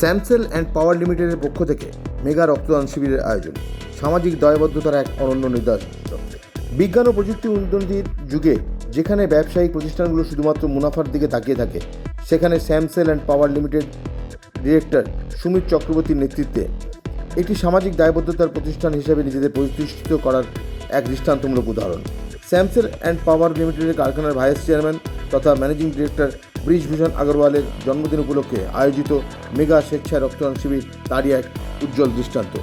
Shyamsel and power লিমিটেডের পক্ষ থেকে মেগা রক্তদান শিবিরের আয়োজন। সামাজিক দায়বদ্ধতার এক অনন্য নিদর্শন। বিজ্ঞান ও প্রযুক্তি উন্নতির যুগে যেখানে ব্যবসায়িক প্রতিষ্ঠানগুলো শুধুমাত্র মুনাফার দিকে তাকিয়ে থাকে, সেখানে Samsel and Power Limited director Sumit চক্রবর্তীর নেতৃত্বে একটি সামাজিক দায়বদ্ধতার প্রতিষ্ঠান হিসেবে নিজেদের প্রতিষ্ঠিত করার এক দৃষ্টান্তমূলক উদাহরণ। স্যামসেল অ্যান্ড পাওয়ার লিমিটেডের কারখানার ভাইস চেয়ারম্যান তথা ম্যানেজিং ডিরেক্টর ব্রিজভূষণ আগরওয়ালের জন্মদিন উপলক্ষে আয়োজিত মেগা স্বেচ্ছায় রক্তদান শিবির তারই এক উজ্জ্বল দৃষ্টান্ত।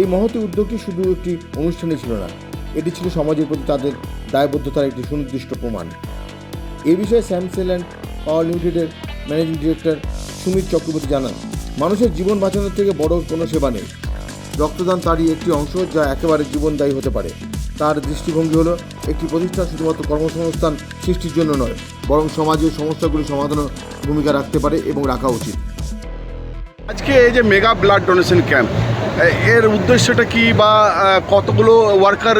এই মহতি উদ্যোগটি শুধু একটি অনুষ্ঠানই ছিল না, এটি ছিল সমাজের প্রতি তাদের দায়বদ্ধতার একটি সুনির্দিষ্ট প্রমাণ। এ বিষয়ে স্যামসেল অ্যান্ড পাওয়ার লিমিটেডের ম্যানেজিং ডিরেক্টর সুমিত চক্রবর্তী জানান, মানুষের জীবন বাঁচানোর থেকে বড় কোনো সেবা নেই। রক্তদান তারই একটি অংশ যা একেবারে জীবনদায়ী হতে পারে। তার দৃষ্টিভঙ্গি হলো একটি প্রতিষ্ঠান শুধুমাত্র কর্মসংস্থান সৃষ্টির জন্য নয় বরং সমাজের সমস্যাগুলি সমাধানের ভূমিকা রাখতে পারে এবং রাখা উচিত। আজকে এই যে মেগা ব্লাড ডোনেশন ক্যাম্প এর উদ্দেশ্যটা কি বা কতগুলো ওয়ার্কার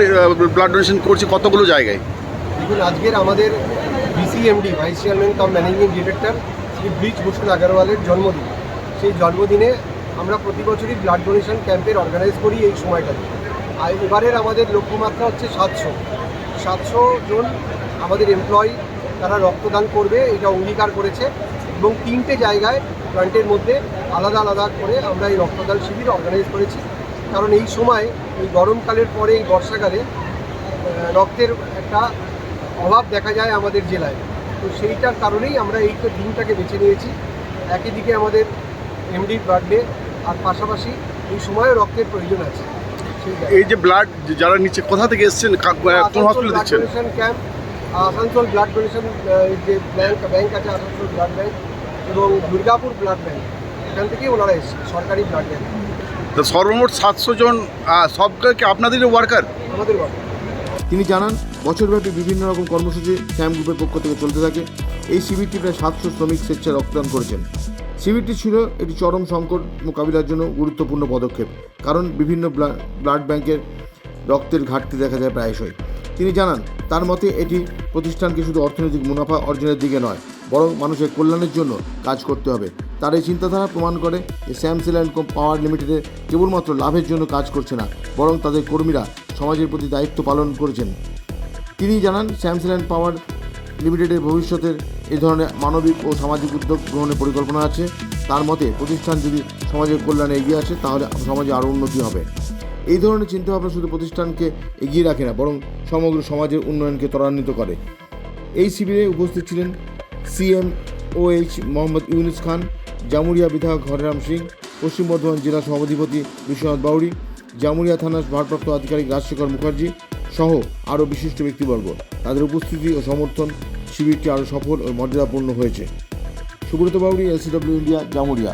ব্লাড ডোনেশন করছে কতগুলো জায়গায়? দেখুন আজকের আমাদের BCMD vice chairman cum managing director Shri Brij Bhushan আগরওয়ালের জন্মদিন। সেই জন্মদিনে আমরা প্রতি বছরই ব্লাড ডোনেশন ক্যাম্পের অর্গানাইজ করি এই সময়টাতে। আর এবারের আমাদের লক্ষ্যমাত্রা হচ্ছে সাতশো। সাতশো জন আমাদের এমপ্লয়ি তারা রক্তদান করবে, এটা অঙ্গীকার করেছে এবং তিনটে জায়গায় প্লান্টের মধ্যে আলাদা আলাদা করে আমরা এই রক্তদান শিবির অর্গানাইজ করেছি। কারণ এই সময়, এই গরমকালের পরে, এই বর্ষাকালে রক্তের একটা অভাব দেখা যায় আমাদের জেলায়। তো সেইটার কারণেই আমরা এই দিনটাকে বেছে নিয়েছি। একই দিকে আমাদের এমডির বার্থডে আর পাশাপাশি এই সময়ও রক্তের প্রয়োজন আছে। এই যে ব্লাড যারা নিচে কোথা থেকে এসছেন? কোন হসপিটালে দিচ্ছেন? ক্যাম্প আসানসোল ব্লাড ডোনেশন যে ব্যাংক ব্যাংক আছে আসানসোল ব্লাড ব্যাংক এবং দুর্গাপুর ব্লাড ব্যাংক এখান থেকেই ওনারা এসছে সরকারি ব্লাড ব্যাংক তো সর্বমোট সাতশো জন আহ, সবটাকে আপনাদেরই ওয়ার্কার আমাদের ঘর তিনি জানান বছরব্যাপী বিভিন্ন রকম কর্মসূচি ক্যাম্প গ্রুপের পক্ষ থেকে চলতে থাকে। এই শিবিরটি প্রায় সাতশো শ্রমিক স্বেচ্ছা রক্তদান করেছেন। শিবিরটি ছিল এটি চরম সংকট মোকাবিলার জন্য গুরুত্বপূর্ণ পদক্ষেপ, কারণ বিভিন্ন ব্লা- ব্লাড ব্যাংকের রক্তের ঘাটতি দেখা যায় প্রায়শই। তিনি জানান, তার মতে এটি প্রতিষ্ঠানকে শুধু অর্থনৈতিক মুনাফা অর্জনের দিকে নয়, বরং মানুষের কল্যাণের জন্য কাজ করতে হবে। তার এই চিন্তাধারা প্রমাণ করে যে স্যামসেল অ্যান্ড পাওয়ার লিমিটেডে কেবলমাত্র লাভের জন্য কাজ করছে না, বরং তাদের কর্মীরা সমাজের প্রতি দায়িত্ব পালন করেছেন। তিনি জানান, স্যামসেল অ্যান্ড পাওয়ার লিমিটেডের ভবিষ্যতের এই ধরনের মানবিক ও সামাজিক উদ্যোগ গ্রহণের পরিকল্পনা আছে। তার মতে, প্রতিষ্ঠান যদি সমাজের কল্যাণে এগিয়ে আসে, তাহলে সমাজে আরও উন্নতি হবে। এই ধরনের চিন্তাভাবনা শুধু প্রতিষ্ঠানকে এগিয়ে রাখে না, বরং সমগ্র সমাজের উন্নয়নকে ত্বরান্বিত করে। এই শিবিরে উপস্থিত ছিলেন সিএম ওএইচ মোহাম্মদ ইউনুস খান, জামুরিয়া বিধায়ক হরেরাম সিং, পশ্চিম বর্ধমান জেলা সভাধিপতি বিশ্বনাথ বাউরি জামুরিয়া থানার ভারপ্রাপ্ত আধিকারিক রাজশেখর মুখার্জি সহ আরও বিশিষ্ট ব্যক্তিবর্গ। তাদের উপস্থিতি ও সমর্থন শিবিরটি আরও সফল ও মর্যাদাপূর্ণ হয়েছে। Subrata Bauri LCW India Jamuria.